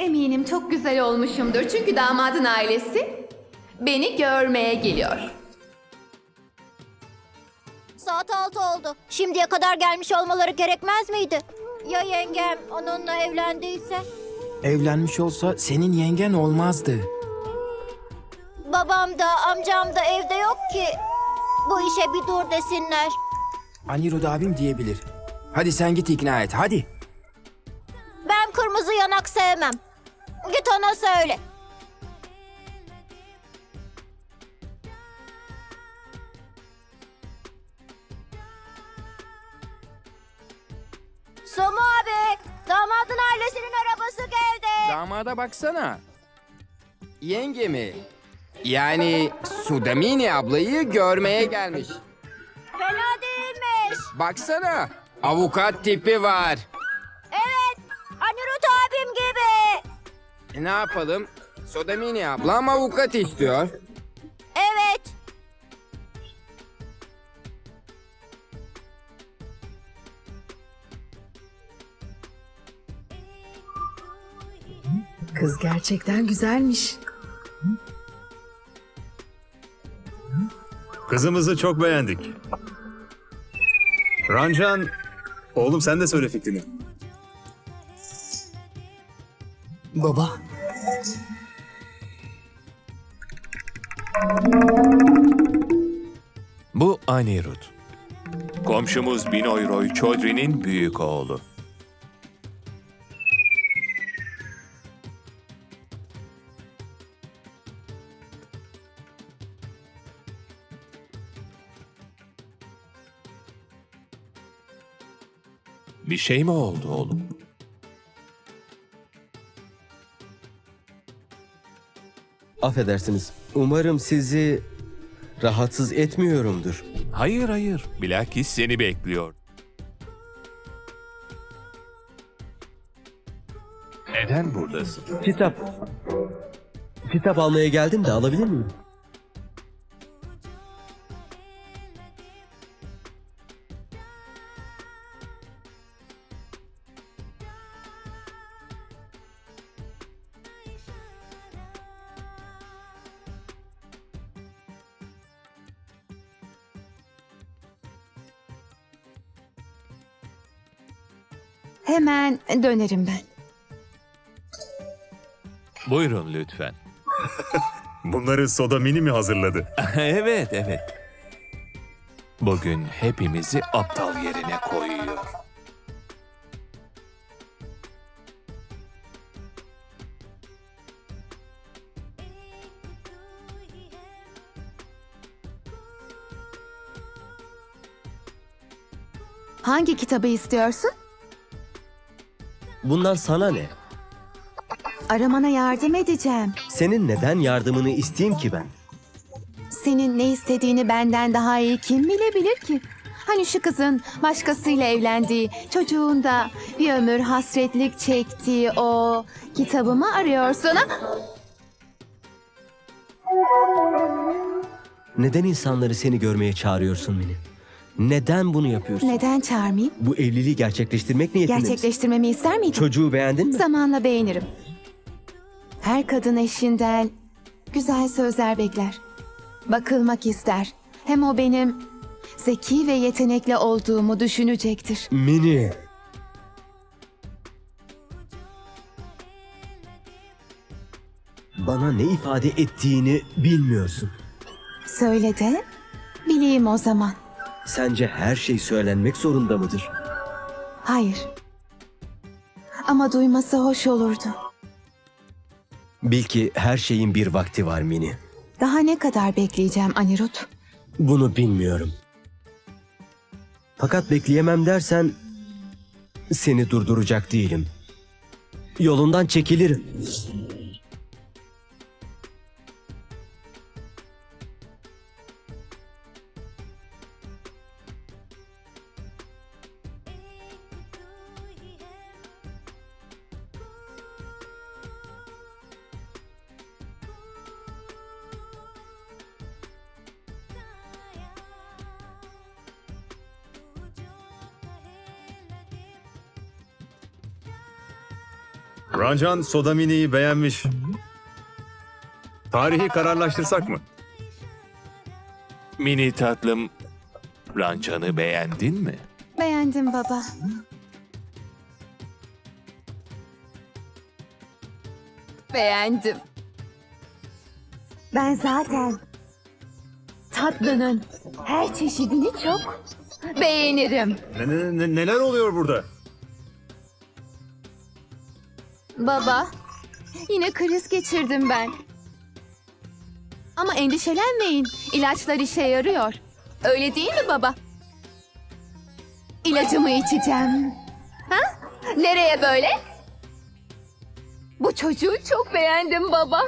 Eminim çok güzel olmuşumdur çünkü damadın ailesi beni görmeye geliyor. Saat altı oldu. Şimdiye kadar gelmiş olmaları gerekmez miydi? Ya yengem onunla evlendiyse? Evlenmiş olsa senin yengen olmazdı. Babam da amcam da evde yok ki. Bu işe bir dur desinler. Anirud abim diyebilir. Hadi sen git ikna et hadi. Ben kırmızı yanak sevmem. Git ona söyle. Samu abi, damadın ailesinin arabası geldi. Damada baksana. Yenge mi? Yani Sudamini ablayı görmeye gelmiş. Fena değilmiş. Baksana. Avukat tipi var. E, ne yapalım? Sudamini ablam avukat istiyor. Evet. Kız gerçekten güzelmiş. Kızımızı çok beğendik. Rancan, oğlum sen de söyle fikrini. Baba. Anirud. Komşumuz Binoy Roy Chaudhry'nin büyük oğlu. Bir şey mi oldu oğlum? Affedersiniz. Umarım sizi rahatsız etmiyorumdur. Hayır hayır, bilakis seni bekliyor. Neden buradasın? Kitap. Kitap almaya geldim de alabilir miyim? Hemen dönerim ben. Buyurun lütfen. Bunları Soda Mini mi hazırladı? evet, evet. Bugün hepimizi aptal yerine koyuyor. Hangi kitabı istiyorsun? Bundan sana ne? Aramana yardım edeceğim. Senin neden yardımını isteyeyim ki ben? Senin ne istediğini benden daha iyi kim bilebilir ki? Hani şu kızın başkasıyla evlendiği, çocuğun da bir ömür hasretlik çektiği o kitabımı arıyorsun ha? Neden insanları seni görmeye çağırıyorsun Mini? Neden bunu yapıyorsun? Neden çağırmayayım? Bu evliliği gerçekleştirmek niyetinde misin? Gerçekleştirmemi ister miydin? Çocuğu beğendin mi? Zamanla beğenirim. Her kadın eşinden güzel sözler bekler. Bakılmak ister. Hem o benim zeki ve yetenekli olduğumu düşünecektir. Mini. Bana ne ifade ettiğini bilmiyorsun. Söyle de bileyim o zaman. Sence her şey söylenmek zorunda mıdır? Hayır. Ama duyması hoş olurdu. Bil ki her şeyin bir vakti var Mini. Daha ne kadar bekleyeceğim Anirut? Bunu bilmiyorum. Fakat bekleyemem dersen seni durduracak değilim. Yolundan çekilirim. Rancan soda miniyi beğenmiş. Tarihi kararlaştırsak mı? Mini tatlım, rancanı beğendin mi? Beğendim baba. Beğendim. Ben zaten tatlının her çeşidini çok beğenirim. Ne, ne, neler oluyor burada? Baba, yine kriz geçirdim ben. Ama endişelenmeyin. İlaçlar işe yarıyor. Öyle değil mi baba? İlacımı içeceğim. Ha? Nereye böyle? Bu çocuğu çok beğendim baba.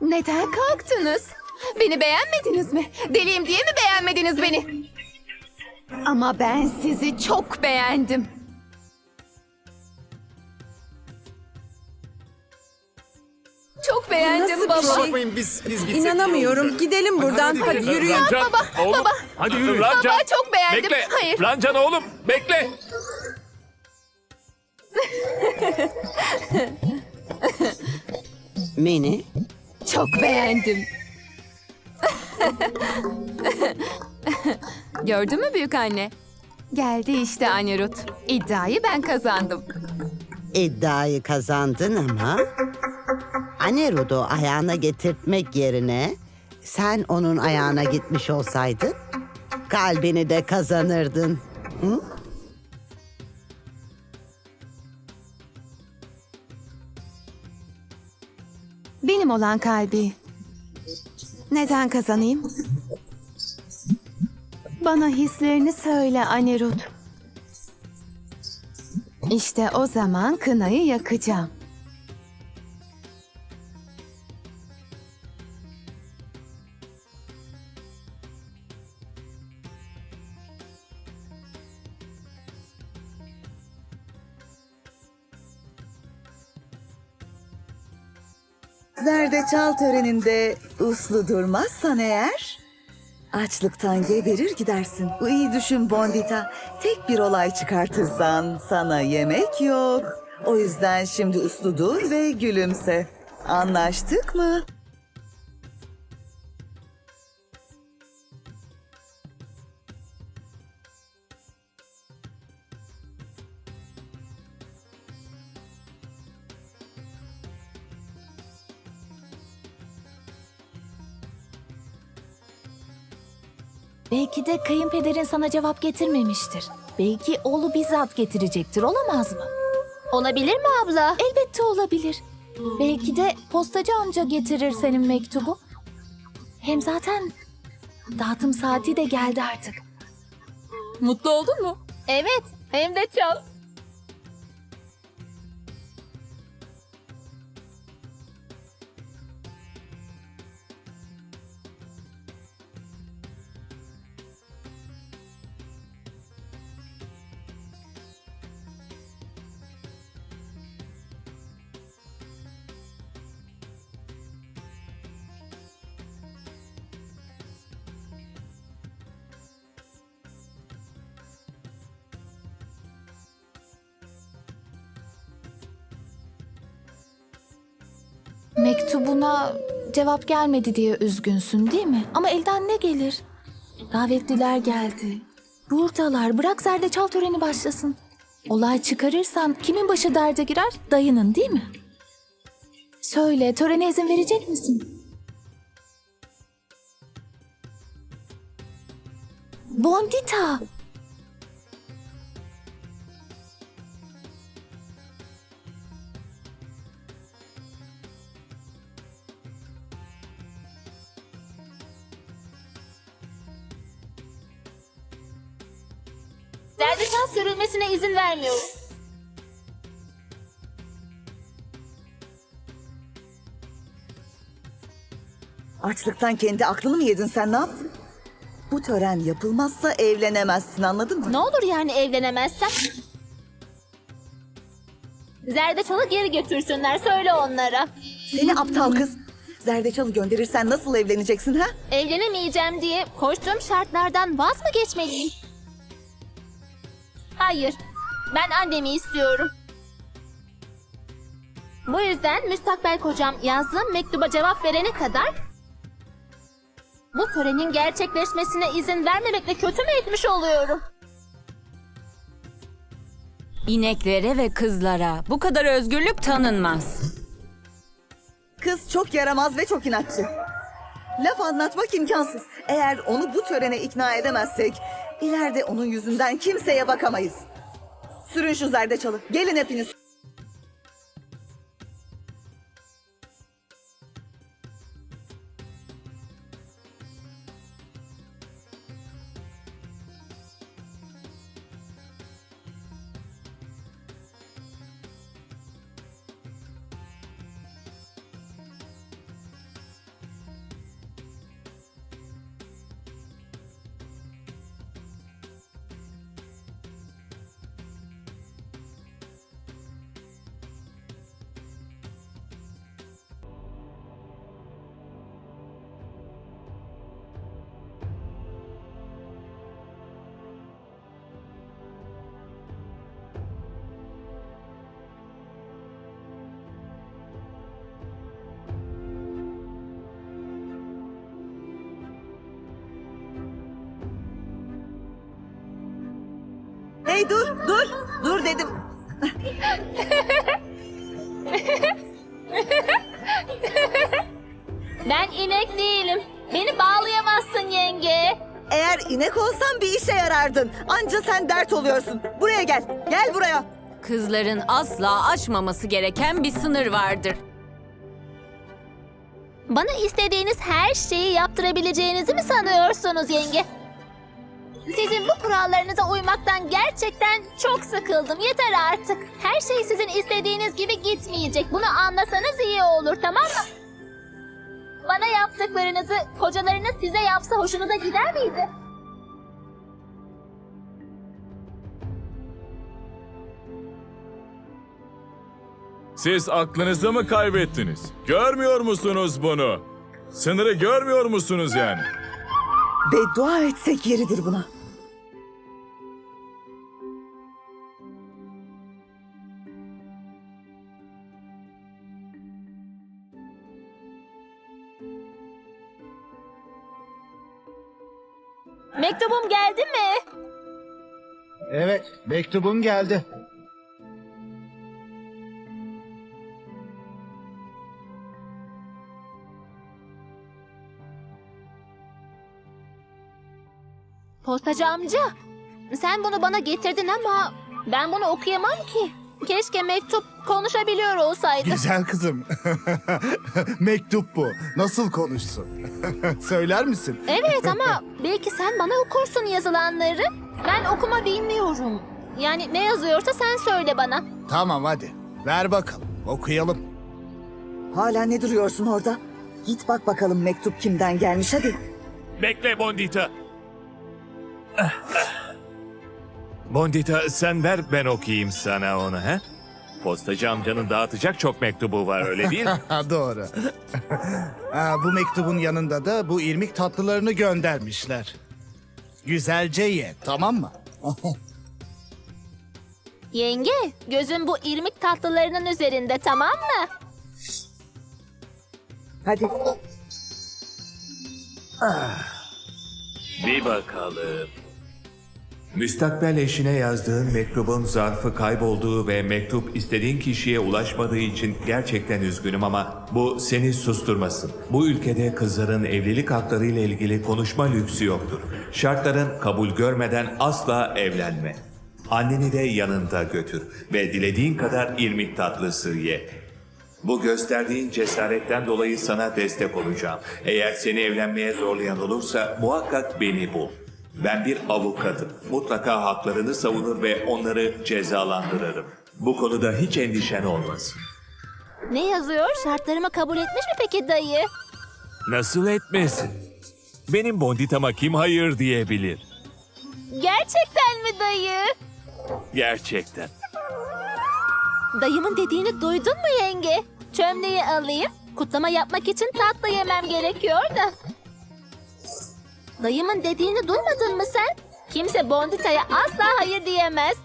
Neden kalktınız? Beni beğenmediniz mi? Deliyim diye mi beğenmediniz beni? Ama ben sizi çok beğendim. Çok beğendim Nasıl bir baba. şey? Biz biz gitsek İnanamıyorum. Gidelim buradan. Hadi, gidelim. yürüyün. Rancan, oğlum. Hadi yürü. Rancan, Baba çok beğendim. bekle. Hayır. Rancan oğlum, bekle. Mini, Çok beğendim. Gördün mü büyük anne? Geldi işte anne. İddiayı ben kazandım. iddiayı kazandın ama Anerud'u ayağına getirtmek yerine sen onun ayağına gitmiş olsaydın kalbini de kazanırdın. Hı? Benim olan kalbi. Neden kazanayım? Bana hislerini söyle anne Ruth. İşte o zaman kınayı yakacağım. Zerdeçal töreninde uslu durmazsan eğer açlıktan geberir gidersin. İyi düşün Bondita. Tek bir olay çıkartırsan sana yemek yok. O yüzden şimdi uslu dur ve gülümse. Anlaştık mı? Belki de kayınpederin sana cevap getirmemiştir. Belki oğlu bizzat getirecektir, olamaz mı? Olabilir mi abla? Elbette olabilir. Belki de postacı amca getirir senin mektubu. Hem zaten dağıtım saati de geldi artık. Mutlu oldun mu? Evet. Hem de çok. Mektubuna cevap gelmedi diye üzgünsün değil mi? Ama elden ne gelir? Davetliler geldi. Buradalar. Bırak zerdeçal töreni başlasın. Olay çıkarırsan kimin başı derde girer? Dayının değil mi? Söyle, törene izin verecek misin? Bondita! Sürülmesine izin vermiyoruz. Açlıktan kendi aklını mı yedin sen ne yaptın? Bu tören yapılmazsa evlenemezsin anladın mı? Ne olur yani evlenemezsem? Zerdeçalı geri götürsünler söyle onlara. Seni aptal kız. Zerdeçalı gönderirsen nasıl evleneceksin ha? Evlenemeyeceğim diye koştuğum şartlardan vaz mı geçmeliyim? Hayır. Ben annemi istiyorum. Bu yüzden müstakbel kocam yazdığım mektuba cevap verene kadar bu törenin gerçekleşmesine izin vermemekle kötü mü etmiş oluyorum? İneklere ve kızlara bu kadar özgürlük tanınmaz. Kız çok yaramaz ve çok inatçı. Laf anlatmak imkansız. Eğer onu bu törene ikna edemezsek ileride onun yüzünden kimseye bakamayız. Sürün şu zerdeçalı. Gelin hepiniz. Hey dur, dur, dur dedim. Ben inek değilim. Beni bağlayamazsın yenge. Eğer inek olsan bir işe yarardın. Anca sen dert oluyorsun. Buraya gel, gel buraya. Kızların asla aşmaması gereken bir sınır vardır. Bana istediğiniz her şeyi yaptırabileceğinizi mi sanıyorsunuz yenge? Sizin bu kurallarınıza uymaktan gerçekten çok sıkıldım. Yeter artık. Her şey sizin istediğiniz gibi gitmeyecek. Bunu anlasanız iyi olur, tamam mı? Bana yaptıklarınızı kocalarınız size yapsa hoşunuza gider miydi? Siz aklınızı mı kaybettiniz? Görmüyor musunuz bunu? Sınırı görmüyor musunuz yani? Beddua etsek yeridir buna. Mektubum geldi mi? Evet, mektubun geldi. Postacı amca, sen bunu bana getirdin ama ben bunu okuyamam ki. Keşke mektup konuşabiliyor olsaydı. Güzel kızım. Mektup bu. Nasıl konuşsun? Söyler misin? Evet ama belki sen bana okursun yazılanları. Ben okuma bilmiyorum. Yani ne yazıyorsa sen söyle bana. Tamam hadi. Ver bakalım. Okuyalım. Hala ne duruyorsun orada? Git bak bakalım mektup kimden gelmiş hadi. Bekle Bondita. Bondita sen ver ben okuyayım sana onu ha? Postacı amcanın dağıtacak çok mektubu var öyle değil mi? Doğru. ha, bu mektubun yanında da bu irmik tatlılarını göndermişler. Güzelce ye, tamam mı? Yenge, gözün bu irmik tatlılarının üzerinde tamam mı? Hadi. Bir bakalım. Müstakbel eşine yazdığın mektubun zarfı kaybolduğu ve mektup istediğin kişiye ulaşmadığı için gerçekten üzgünüm ama bu seni susturmasın. Bu ülkede kızların evlilik hakları ile ilgili konuşma lüksü yoktur. Şartların kabul görmeden asla evlenme. Anneni de yanında götür ve dilediğin kadar irmik tatlısı ye. Bu gösterdiğin cesaretten dolayı sana destek olacağım. Eğer seni evlenmeye zorlayan olursa muhakkak beni bul. Ben bir avukatım. Mutlaka haklarını savunur ve onları cezalandırırım. Bu konuda hiç endişen olmasın. Ne yazıyor? Şartlarımı kabul etmiş mi peki dayı? Nasıl etmesin? Benim bonditama kim hayır diyebilir? Gerçekten mi dayı? Gerçekten. Dayımın dediğini duydun mu yenge? Çömleği alayım. Kutlama yapmak için tatlı yemem gerekiyor da. Dayımın dediğini duymadın mı sen? Kimse Bondita'ya asla hayır diyemez.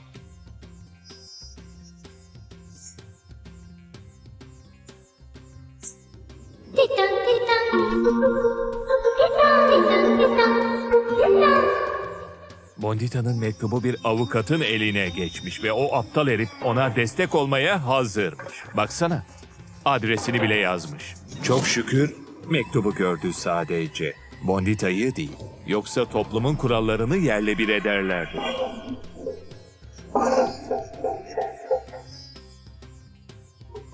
Bondita'nın mektubu bir avukatın eline geçmiş ve o aptal herif ona destek olmaya hazırmış. Baksana, adresini bile yazmış. Çok şükür mektubu gördü sadece. Bondita'yı değil. Yoksa toplumun kurallarını yerle bir ederlerdi.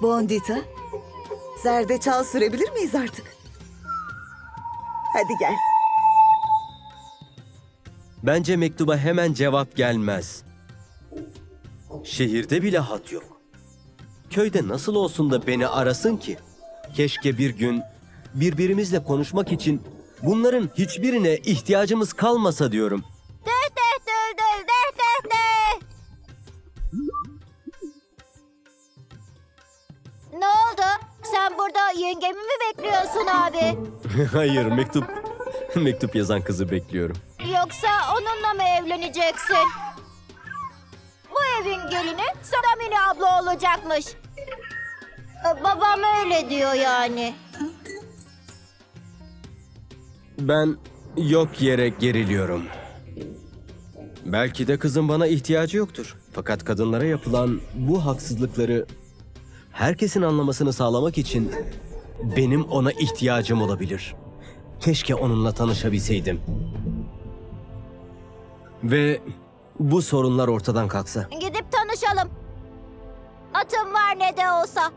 Bondita, zerdeçal sürebilir miyiz artık? Hadi gel. Bence mektuba hemen cevap gelmez. Şehirde bile hat yok. Köyde nasıl olsun da beni arasın ki? Keşke bir gün birbirimizle konuşmak için bunların hiçbirine ihtiyacımız kalmasa diyorum. Ne oldu? Sen burada yengemi mi bekliyorsun abi? Hayır, mektup mektup yazan kızı bekliyorum. Yoksa onunla mı evleneceksin? Bu evin gelini Sadamini abla olacakmış. Babam öyle diyor yani. Ben yok yere geriliyorum. Belki de kızın bana ihtiyacı yoktur. Fakat kadınlara yapılan bu haksızlıkları herkesin anlamasını sağlamak için benim ona ihtiyacım olabilir. Keşke onunla tanışabilseydim. Ve bu sorunlar ortadan kalksa. Gidip tanışalım. Atım var ne de olsa.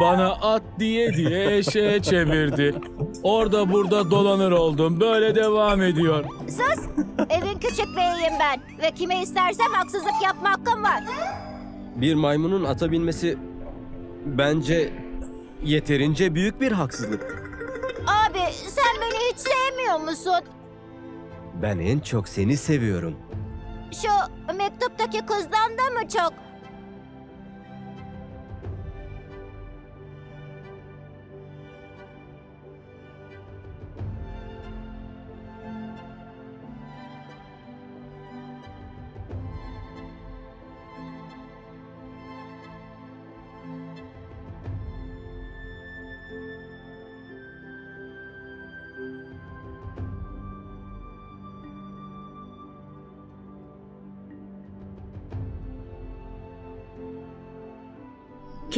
Bana at diye diye eşeğe çevirdi. Orada burada dolanır oldum. Böyle devam ediyor. Sus! Evin küçük beyiyim ben. Ve kime istersem haksızlık yapma hakkım var. Bir maymunun ata binmesi bence yeterince büyük bir haksızlık. Abi sen beni hiç sevmiyor musun? Ben en çok seni seviyorum. Şu mektuptaki kızdan da mı çok?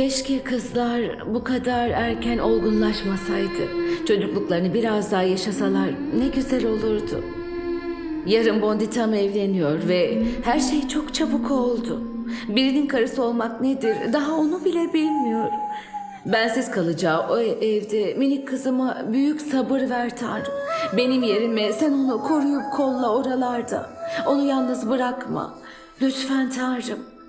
Keşke kızlar bu kadar erken olgunlaşmasaydı. Çocukluklarını biraz daha yaşasalar ne güzel olurdu. Yarın Bonditam evleniyor ve her şey çok çabuk oldu. Birinin karısı olmak nedir daha onu bile bilmiyorum. Bensiz kalacağı o evde minik kızıma büyük sabır ver Tanrım. Benim yerime sen onu koruyup kolla oralarda. Onu yalnız bırakma. Lütfen Tanrım.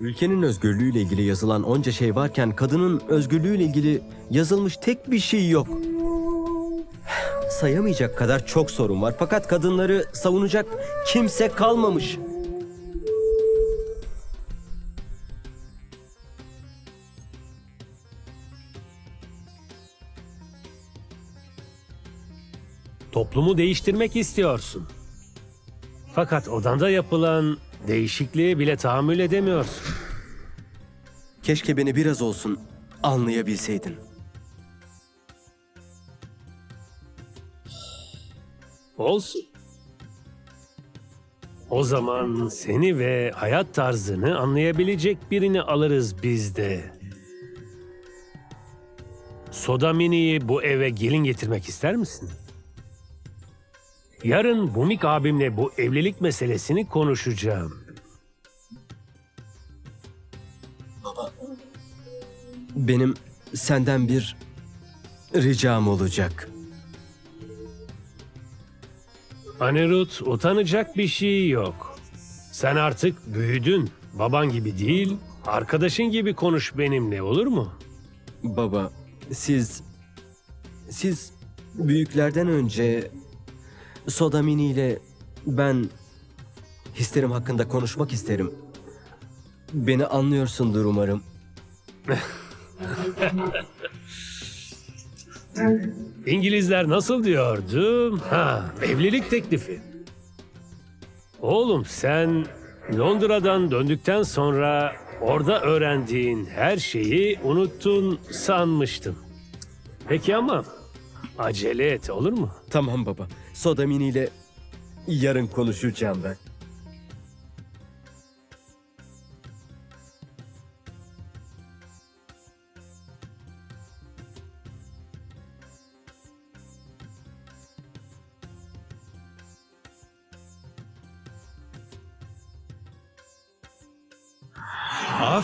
Ülkenin özgürlüğüyle ilgili yazılan onca şey varken kadının özgürlüğüyle ilgili yazılmış tek bir şey yok. Sayamayacak kadar çok sorun var fakat kadınları savunacak kimse kalmamış. Toplumu değiştirmek istiyorsun. Fakat odanda yapılan değişikliğe bile tahammül edemiyorsun. Keşke beni biraz olsun anlayabilseydin. Olsun. O zaman seni ve hayat tarzını anlayabilecek birini alırız biz de. Sodamini'yi bu eve gelin getirmek ister misin? Yarın Bumik abimle bu evlilik meselesini konuşacağım. Benim senden bir ricam olacak. Anirut utanacak bir şey yok. Sen artık büyüdün. Baban gibi değil, arkadaşın gibi konuş benimle olur mu? Baba, siz siz büyüklerden önce Sodamini ile ben hislerim hakkında konuşmak isterim. Beni anlıyorsundur umarım. İngilizler nasıl diyordu? Ha, evlilik teklifi. Oğlum sen Londra'dan döndükten sonra orada öğrendiğin her şeyi unuttun sanmıştım. Peki ama acele et olur mu? Tamam baba. Soda Mini ile yarın konuşacağım ben.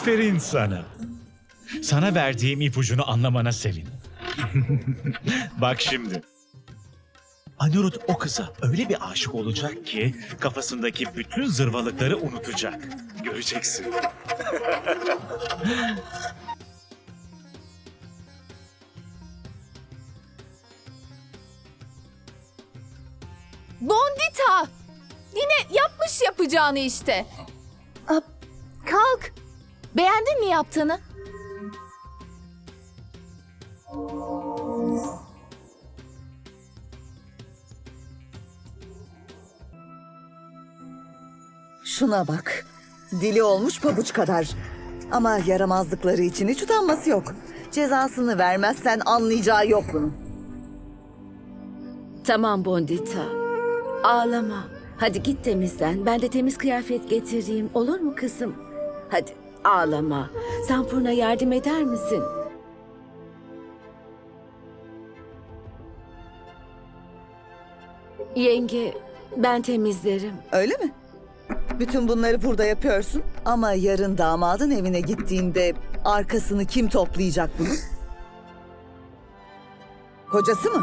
Aferin sana. Sana verdiğim ipucunu anlamana sevin. Bak şimdi. Anirudh o kıza öyle bir aşık olacak ki kafasındaki bütün zırvalıkları unutacak. Göreceksin. Bondita! Yine yapmış yapacağını işte. Aa, Kalk. Beğendin mi yaptığını? Şuna bak. Dili olmuş pabuç kadar. Ama yaramazlıkları için hiç utanması yok. Cezasını vermezsen anlayacağı yok bunun. Tamam Bondita. Ağlama. Hadi git temizlen. Ben de temiz kıyafet getireyim. Olur mu kızım? Hadi ağlama. Sampurna yardım eder misin? Yenge, ben temizlerim. Öyle mi? Bütün bunları burada yapıyorsun ama yarın damadın evine gittiğinde arkasını kim toplayacak bunun? Kocası mı?